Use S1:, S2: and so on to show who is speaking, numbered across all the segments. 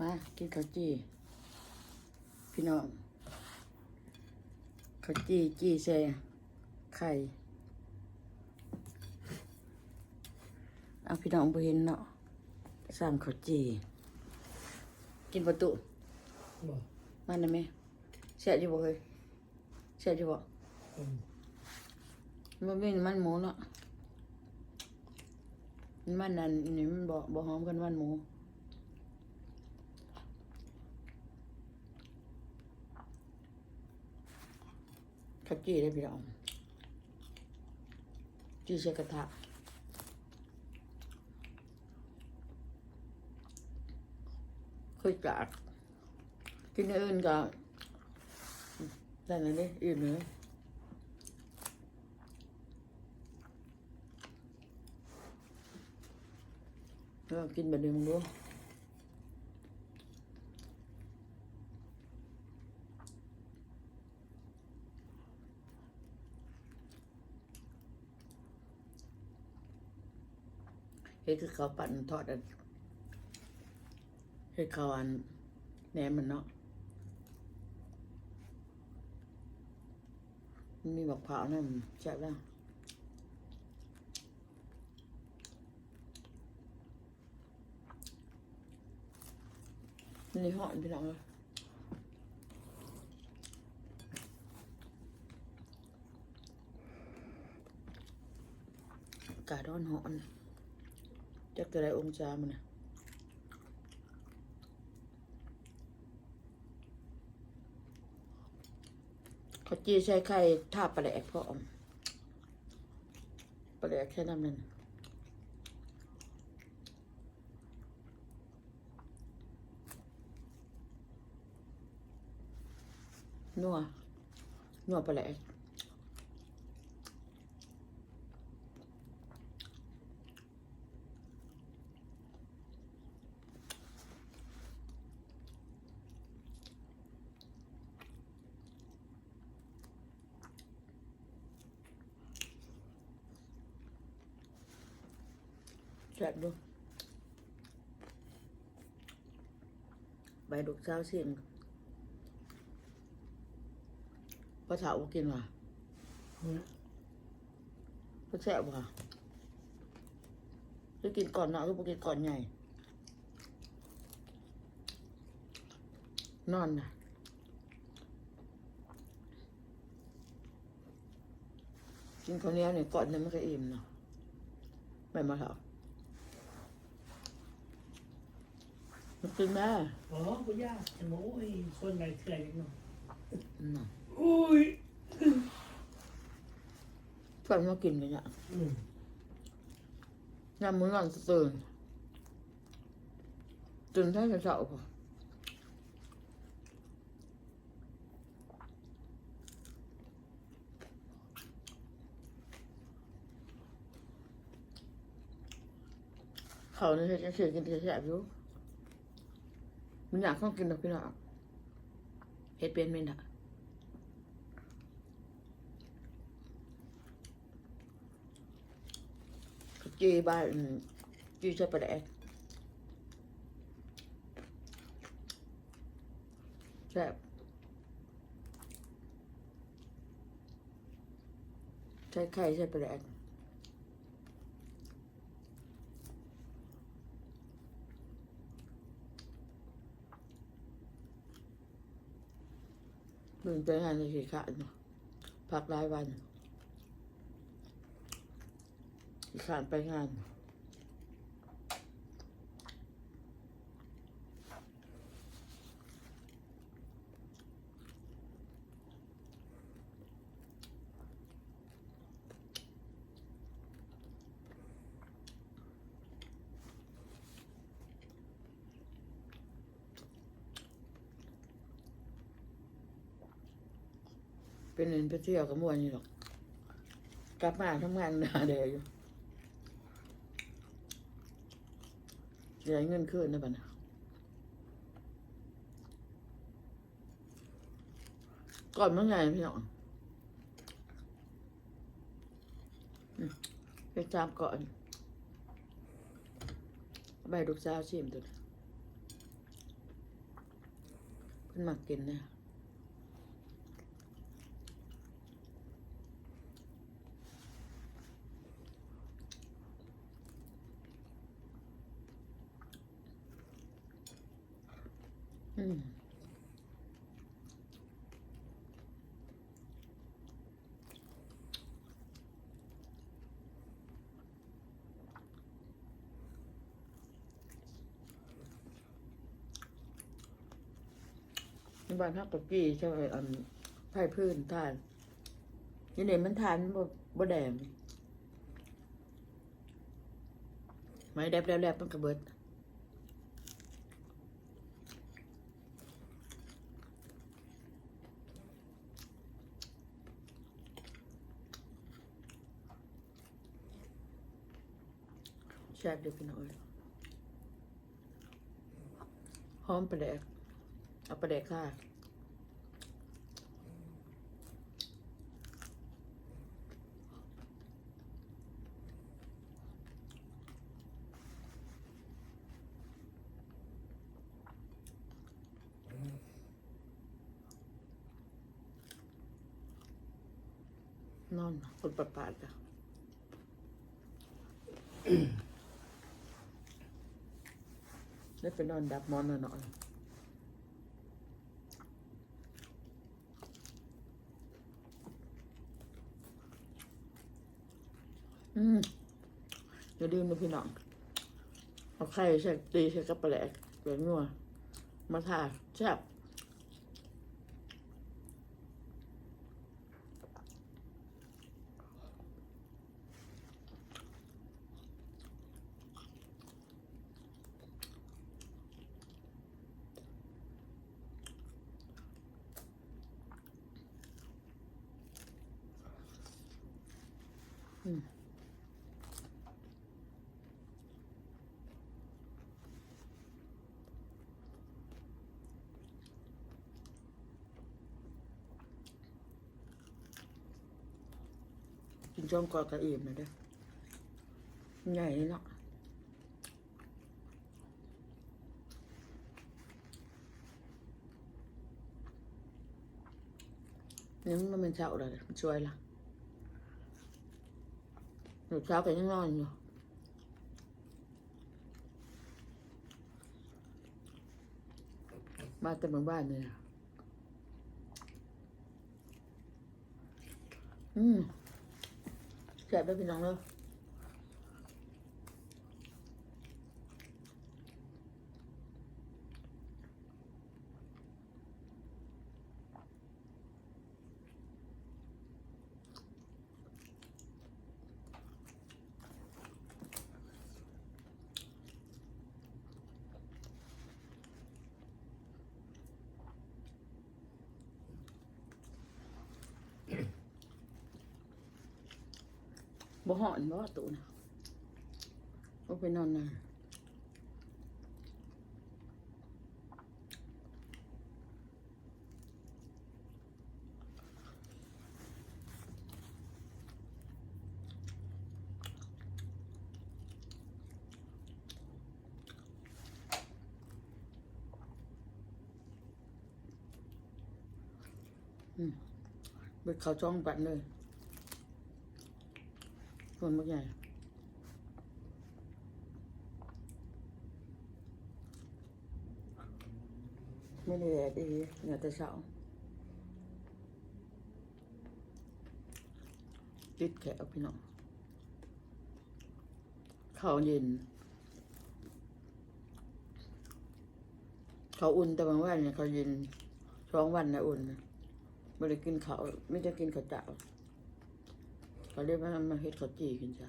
S1: มากินข้าวจีพี่น้องข้าวจีจีใส่ไข่เอาพี่น้องไปเห็นเนาะสั่งข้าวจีกินประตู
S2: บ่
S1: มันได้ไหมเสียอยู่บ่เฮ้ยเสียอยู่บ่
S2: อืม
S1: มันเป็นมันหมูเนาะมันนั่นนี่มันบ่บ่หอมกันมันหมู ข้าวจีได้พี่น้องจีใส่กระทะคือจากกินอื่นก็ได้แล้วนี่อิ่มเลยก็กินแบบนี้มึงดู เฮ็ดคือเขาปั่นทอดอันเฮ็ดเขาอันแหนมมันเนาะมีบักเผานั่นใช่แล้วนี่หอนพี่น้องเลยกาศร้อนหอน จักจะได้องศามันนะเขาจีใช้ไข่ทาปลาแหลกพร้อมปลาแหลกแค่นั้นนั่นนัวนัวปลาแหลก แซ่บดูใบดุกเช้าเสียงพระเถากินว่ะ
S2: อืม
S1: พระแซ่บว่ะจะกินก่อนเนาะหรือบ่กินก่อนใหญ่ นอนนะกินข้าวเหนียวเนี่ยก่อนเนี่ยมันก็อิ่มเนาะไม่มาเถอะ มันกินแม่
S2: อ๋อบ่ยากจะบอกโอ้ยคนใดเถื่อนเนาะ
S1: น่ะ
S2: อุ้ย
S1: เพื่อนมากินกันเนี่ย
S2: อืม
S1: ยามมื้อนอนตื่นตื่นแค่เช้าๆพอเขาเนี่ยจะเสียกินจะแสบอยู่ มันอยากต้องกินดอกพี่น้องเฮ็ดเป็นไหมน่ะจีบ้านจีใช้ปลาแดกแซ่บใช้ไข่ใช้ปลาแดก มึงไปงานในสีขาดเนาะพักหลายวันสีขาดไปงาน เป็นเงินไปเที่ยวกับมวนนี่หรอก กลับมาทำงานหนาเดยวอยู่เสียเงินคืนนะบัดนะก่อนเมื่อไงพี่น้องไปจามก่อน ใบลูกสาวชิมตัวนี้เป็นมักกินเนี่ย อืมบ้านพักกับกี้ใช่ไหมอันไผ่พื้นทานยี่เนี่ยมันทานบ่บ่แดงไม่แดบแดบแดบมันกระเบิด แซ่บเดียวพี่น้อยหอมปลาแดกเอาปลาแดกค่ะนอนคนประปาดจ้ะ ได้ไปนอนดับมอนหน่อยอืมอย่าลืมนะพี่น้องเอาไข่ใส่ตีใส่กระปลาแหลกเกลือนัวมาทาแซ่บ อืมกินจ้องกอดกระเอียมนะเด้อใหญ่เลยเนาะนี่มันเช้าเลยมันช่วเช้าก็ยังนอนอยู่มาแต่เมืองบ้านเลยนะอืมแซ่บด้วยพี่น้องเลย บ่หอนบ่ตูนะบ่ไปนอนนะอืมเบิดเขาจ้องปันเลย คนบักใหญ่ไม่ได้แดดดีเหงื่อแต่เช้าติดแขวพี่น้องเขาวเย็นเขาอุ่นแต่บางวันเนี่ยเขาเย็นสองวันนะอุ่นไม่ได้กินเขาไม่ได้กินข้าวเจ้า เขาเรียกว่ามาเฮ็ดข้าวจีกินจ้ะ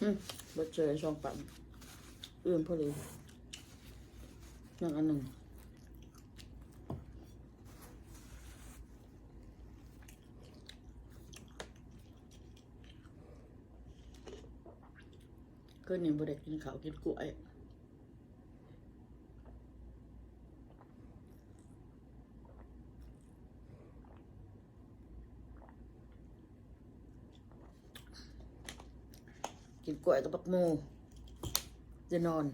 S1: อืมบัดเจอช่องปั่นอื่นพอดีนั่งอันหนึ่ง คืนนี้บ่ได้กินข้าวกินกล้วยกินกล้วยกับบักมูจะนอน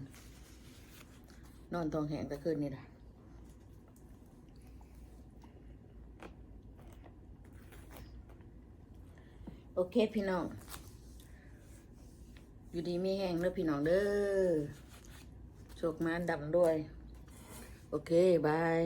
S1: นอนทองแหงแต่คืนนี่แหละโอเคพี่น้อง อยู่ดีไม่แห้งเด้อพี่น้องเด้อโชคมานดำด้วย โอเค บาย